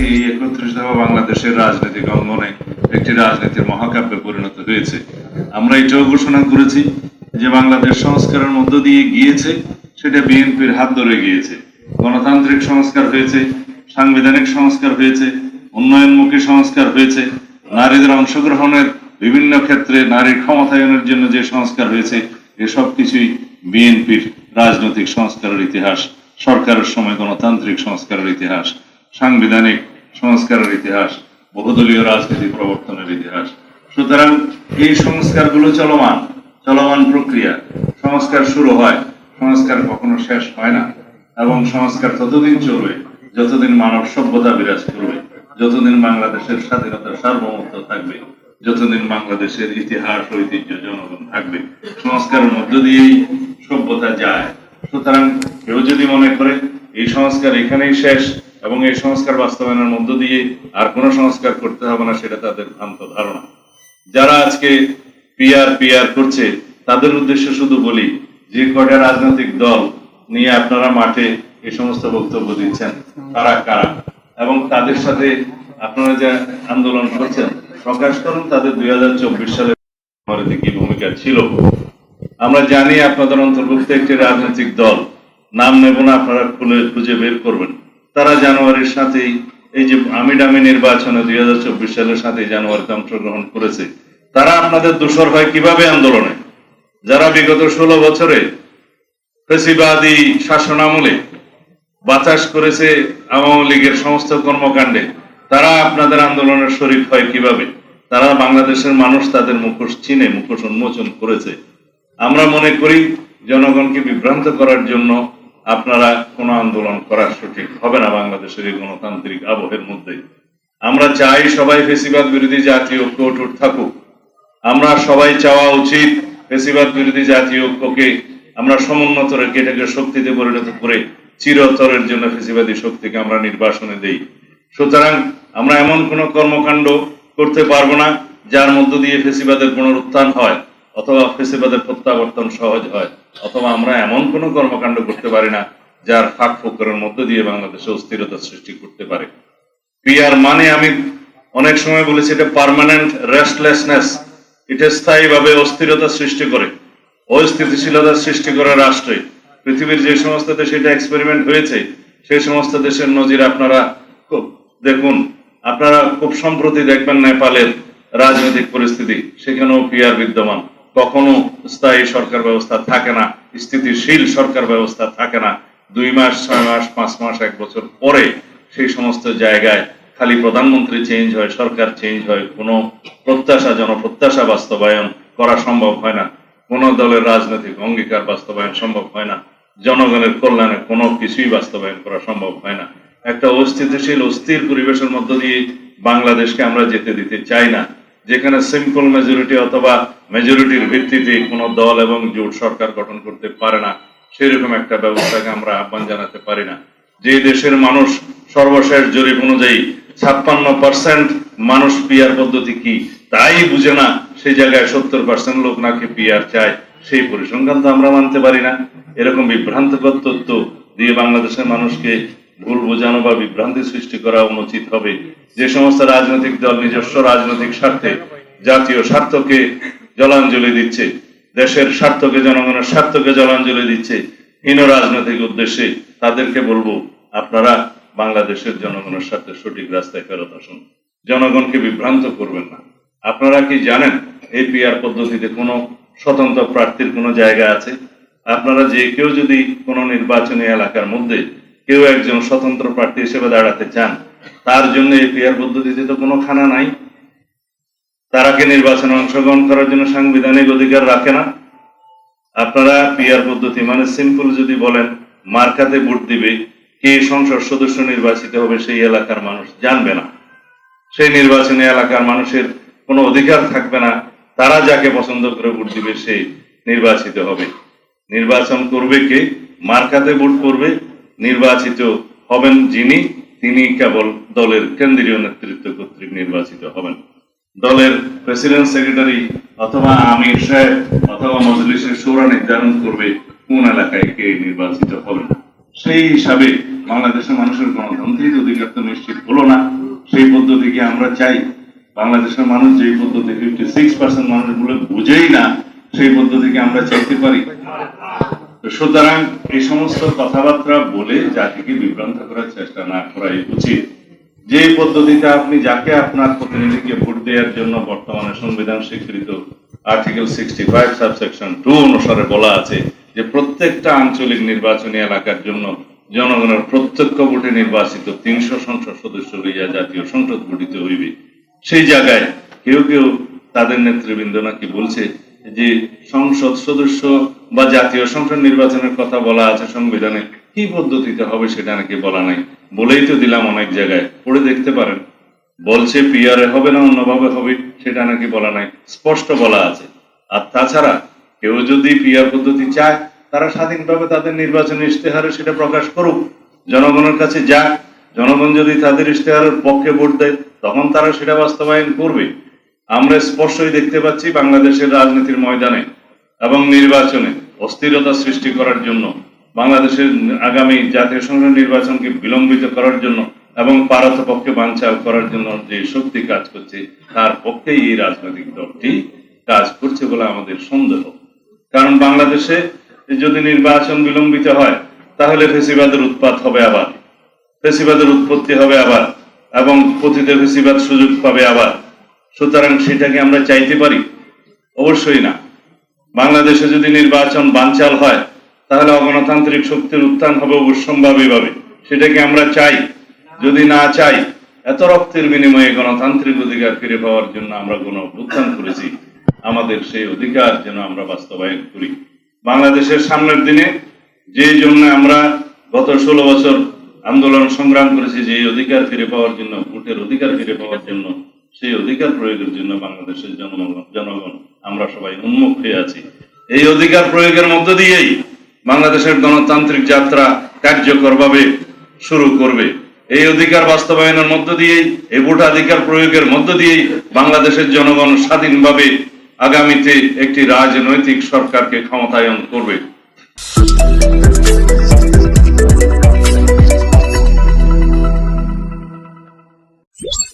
আজকে এই একত্রিশ দফা বাংলাদেশের রাজনৈতিক অঙ্গনে একটি রাজনীতির মহাকাব্যে পরিণত হয়েছে। আমরা এটাও ঘোষণা করেছি যে বাংলাদেশ সংস্কারের মধ্য দিয়ে গিয়েছে, সেটা বিএনপির হাত ধরে গিয়েছে। গণতান্ত্রিক সংস্কার হয়েছে, সাংবিধানিক সংস্কার হয়েছে, উন্নয়নমুখী সংস্কার হয়েছে, নারীদের অংশগ্রহণের বিভিন্ন ক্ষেত্রে নারীর ক্ষমতায়নের জন্য যে সংস্কার হয়েছে, এসব কিছুই বিএনপির রাজনৈতিক সংস্কারের ইতিহাস, সরকারের সময় গণতান্ত্রিক সংস্কারের ইতিহাস। সাংবিধানিক সংস্কারের ইতিহাস, বহুদলীয় রাজনীতি প্রবর্তনের ইতিহাস। সুতরাং এই সংস্কারগুলো চলমান চলমান প্রক্রিয়া। সংস্কার শুরু হয়, সংস্কার কখনো শেষ হয় না। এবং সংস্কার ততদিন চলবে, যতদিন মানব সভ্যতা বিরাজ করবে, যতদিন বাংলাদেশের স্বাধীনতা সার্বভৌমত্ব থাকবে, যতদিন বাংলাদেশের ইতিহাস, ঐতিহ্য, জনগণ থাকবে। সংস্কারের মধ্য দিয়েই সভ্যতা যায়। সুতরাং কেউ যদি মনে করে, এই সংস্কার এখানেই শেষ এবং এই সংস্কার বাস্তবায়নের মধ্য দিয়ে আর কোনো সংস্কার করতে হবে না, সেটা তাদের ভ্রান্ত ধারণা। যারা আজকে পিআর পিআর করছে, তাদের উদ্দেশ্যে শুধু বলি, যে কটা রাজনৈতিক দল নিয়ে আপনারা মাঠে এই সমস্ত বক্তব্য দিচ্ছেন, তারা কারা? এবং তাদের সাথে আপনারা যে আন্দোলন করছেন, প্রকাশ করুন, তাদের দুই হাজার চব্বিশ সালে কি ভূমিকা ছিল। আমরা জানি আপনাদের অন্তর্ভুক্ত একটি রাজনৈতিক দল। নাম নেব না, আপনারা খুলে খুঁজে বের করবেন। তারা জানুয়ারির সাথেই এই যে আমি ডামি নির্বাচনে দুই হাজার চব্বিশ সালের সাথে জানুয়ারিতে অংশগ্রহণ করেছে, তারা আপনাদের দোষর হয় কীভাবে আন্দোলনে? যারা বিগত ষোলো বছরে ফেসিবাদী শাসনামলে বাতাস করেছে আওয়ামী লীগের সমস্ত কর্মকাণ্ডে, তারা আপনাদের আন্দোলনের শরীক হয় কীভাবে? তারা বাংলাদেশের মানুষ তাদের মুখোশ চিনে, মুখোশ উন্মোচন করেছে। আমরা মনে করি, জনগণকে বিভ্রান্ত করার জন্য আপনারা কোনো আন্দোলন করা সঠিক হবে না বাংলাদেশের এই গণতান্ত্রিক আবহের মধ্যে। আমরা চাই সবাই ফেসিবাদ বিরোধী জাতীয় ঐক্য অটুট থাকুক। আমরা সবাই চাওয়া উচিত ফেসিবাদ বিরোধী জাতীয় ঐক্যকে আমরা সমুন্নত রেখে এটাকে শক্তিতে পরিণত করে চিরতরের জন্য ফেসিবাদী শক্তিকে আমরা নির্বাসনে দেই। সুতরাং আমরা এমন কোন কর্মকাণ্ড করতে পারব না যার মধ্য দিয়ে ফেসিবাদের পুনরুত্থান হয়। অথবা ফেসিবাদের প্রত্যাবর্তন সহজ হয়, অথবা আমরা এমন কোনো কর্মকাণ্ড করতে পারি না যার ফাঁক ফোকরের মধ্য দিয়ে বাংলাদেশে অস্থিরতা সৃষ্টি করতে পারে। পিআর মানে আমি অনেক সময় বলেছি এটা পার্মানেন্ট রেস্টলেসনেস এটা স্থায়ীভাবে অস্থিরতা সৃষ্টি করে, অস্থিতিশীলতা সৃষ্টি করে রাষ্ট্রে। পৃথিবীর যে সমস্ত দেশে এটা এক্সপেরিমেন্ট হয়েছে, সেই সমস্ত দেশের নজির আপনারা দেখুন, আপনারা খুব সম্প্রতি দেখবেন নেপালের রাজনৈতিক পরিস্থিতি, সেখানেও পিআর বিদ্যমান। কখনো স্থায়ী সরকার ব্যবস্থা থাকে না, স্থিতিশীল সরকার ব্যবস্থা থাকে না। দুই মাস, ছয় মাস, পাঁচ মাস, এক বছর পরে সেই সমস্ত জায়গায় খালি প্রধানমন্ত্রী চেঞ্জ হয়, সরকার চেঞ্জ হয়, কোনো প্রত্যাশা, জনপ্রত্যাশা বাস্তবায়ন করা সম্ভব হয় না। কোন দলের রাজনৈতিক অঙ্গীকার বাস্তবায়ন সম্ভব হয় না। জনগণের কল্যাণে কোনো কিছুই বাস্তবায়ন করা সম্ভব হয় না। একটা অস্থিতিশীল, অস্থির পরিবেশের মধ্য দিয়ে বাংলাদেশকে আমরা যেতে দিতে চাই না। যেখানে সিম্পল মেজরিটি অথবা মেজরিটির ভিত্তিতে কোনো দল এবং জোট সরকার গঠন করতে পারে না, সেরকম একটা ব্যবস্থাকে আমরা আহ্বান জানাতে পারি না। যে দেশের মানুষ সর্বশেষ জরিপ অনুযায়ী ছাপ্পান্ন পার্সেন্ট মানুষ পিয়ার পদ্ধতি কি, তাই বুঝে না সেই জায়গায় সত্তর পার্সেন্ট লোক নাকি পিয়ার চায়, সেই পরিসংখ্যান তো আমরা মানতে পারি না। এরকম বিভ্রান্তকর তথ্য দিয়ে বাংলাদেশের মানুষকে ভুল বোঝানো বা বিভ্রান্তি সৃষ্টি করা অনুচিত হবে। যে সমস্ত রাজনৈতিক দল নিজস্ব রাজনৈতিক স্বার্থে জাতীয় স্বার্থকে জলাঞ্জলি দিচ্ছে, দেশের স্বার্থকে, জনগণের স্বার্থকে জলাঞ্জলি দিচ্ছে, হীন রাজনৈতিক উদ্দেশ্যে তাদেরকে বলব, আপনারা বাংলাদেশের জনগণের সাথে সঠিক রাস্তায় ফেরত আসুন। জনগণকে বিভ্রান্ত করবেন না। আপনারা কি জানেন এই পিআর পদ্ধতিতে কোনো স্বতন্ত্র প্রার্থীর কোনো জায়গা আছে? আপনারা যে কেউ যদি কোনো নির্বাচনী এলাকার মধ্যে কেউ একজন স্বতন্ত্র প্রার্থী হিসেবে দাঁড়াতে চান, তার জন্য এই পিআর পদ্ধতিতে তো কোনো খানা নাই। তারা কি নির্বাচনে অংশগ্রহণ করার জন্য সাংবিধানিক অধিকার রাখে না? আপনারা পিআর পদ্ধতি মানে সিম্পল যদি বলেন, মার্কাতে ভোট দিবে, কে সংসদ সদস্য নির্বাচিত হবে সেই এলাকার মানুষ জানবে না। সেই নির্বাচনী এলাকার মানুষের কোনো অধিকার থাকবে না, তারা যাকে পছন্দ করে ভোট দিবে সে নির্বাচিত হবে। নির্বাচন করবে কে? মার্কাতে ভোট করবে নির্বাচিত হবেন যিনি, তিনি কেবল দলের কেন্দ্রীয় নেতৃত্ব কর্তৃক নির্বাচিত হবেন। দলের প্রেসিডেন্ট সেক্রেটারি অথবা আমির সাহেব অথবা মজলিসের সুরা নির্ধারণ করবে কোন এলাকায় কে নির্বাচিত হবেন। সেই হিসাবে বাংলাদেশের মানুষের গণতান্ত্রিক অধিকার তো নিশ্চিত হলো না। সেই পদ্ধতিকে আমরা চাই। বাংলাদেশের মানুষ যে পদ্ধতি ফিফটি সিক্স পার্সেন্ট মানুষগুলো বুঝেই না, সেই পদ্ধতিকে আমরা চাইতে পারি। সুতরাং এই সমস্ত কথাবার্তা বলে জাতিকে বিভ্রান্ত করার চেষ্টা না করাই উচিত। যে পদ্ধতিতে আপনি যাকে আপনার প্রতিনিধিকে ভোট দেওয়ার জন্য বর্তমানে সংবিধান স্বীকৃত article sixty five subsection two অনুসারে বলা আছে যে প্রত্যেকটা আঞ্চলিক নির্বাচনী এলাকার জন্য জনগণের প্রত্যক্ষ ভোটে নির্বাচিত তিনশো সংসদ সদস্য হইয়া জাতীয় সংসদ গঠিত হইবে। সেই জায়গায় কেউ কেউ তাদের নেতৃবৃন্দ নাকি বলছে যে সংসদ সদস্য বা জাতীয় সংসদ নির্বাচনের কথা বলা আছে সংবিধানে, কি পদ্ধতিতে হবে সেটা নাকি বলা নাই? বলেই তো দিলাম অনেক জায়গায়। পড়ে দেখতে পারেন। বলছে পিয়ারে হবে না, অন্যভাবে হবে, সেটা নাকি বলা নাই। স্পষ্ট বলা আছে। আর তাছাড়া, কেউ যদি পিয়ার পদ্ধতি চায়, তারা স্বাধীনভাবে তাদের নির্বাচনী ইশতেহারে সেটা প্রকাশ করুক। জনগণের কাছে যাক। জনগণ যদি তাদের ইশতেহারের পক্ষে ভোট দেয়, তখন তারা সেটা বাস্তবায়ন করবে। আমরা স্পষ্টই দেখতে পাচ্ছি বাংলাদেশের রাজনীতির ময়দানে এবং নির্বাচনে অস্থিরতা সৃষ্টি করার জন্য, বাংলাদেশের আগামী জাতীয় সংসদ নির্বাচনকে বিলম্বিত করার জন্য এবং পারতপক্ষে বানচাল করার জন্য যে শক্তি কাজ করছে, তার পক্ষেই এই রাজনৈতিক দলটি কাজ করছে বলে আমাদের সন্দেহ। কারণ বাংলাদেশে যদি নির্বাচন বিলম্বিত হয়, তাহলে ফেসিবাদের উৎপাত হবে আবার। ফেসিবাদের উৎপত্তি হবে আবার এবং পতিত ফেসিবাদ সুযোগ পাবে আবার। সুতরাং সেটাকে আমরা চাইতে পারি? অবশ্যই না। বাংলাদেশে যদি নির্বাচন বানচাল হয়, তাহলে অগণতান্ত্রিক শক্তির উত্থান হবে অবশ্যম্ভাবীভাবে। সেটাকে আমরা চাই। যদি না চাই, এত রক্তের বিনিময়ে গণতান্ত্রিক অধিকার ফিরে পাওয়ার জন্য আমরা গণ অভ্যুত্থান করেছি। আমাদের সেই অধিকার যেন আমরা বাস্তবায়ন করি। বাংলাদেশের সামনের দিনে যে জন্য আমরা গত ষোলো বছর আন্দোলন সংগ্রাম করেছি যে অধিকার ফিরে পাওয়ার জন্য, ভোটের অধিকার ফিরে পাওয়ার জন্য সেই অধিকার প্রয়োগের জন্য বাংলাদেশের জনগণ আমরা সবাই উন্মুখ হয়ে আছি। এই অধিকার প্রয়োগের মধ্য দিয়েই বাংলাদেশের গণতান্ত্রিক যাত্রা কার্যকরভাবে শুরু করবে। এই অধিকার বাস্তবায়নের মধ্য দিয়েই, এই ভোটাধিকার প্রয়োগের মধ্য দিয়েই বাংলাদেশের জনগণ স্বাধীনভাবে আগামীতে একটি রাজনৈতিক সরকারকে ক্ষমতায়ন করবে।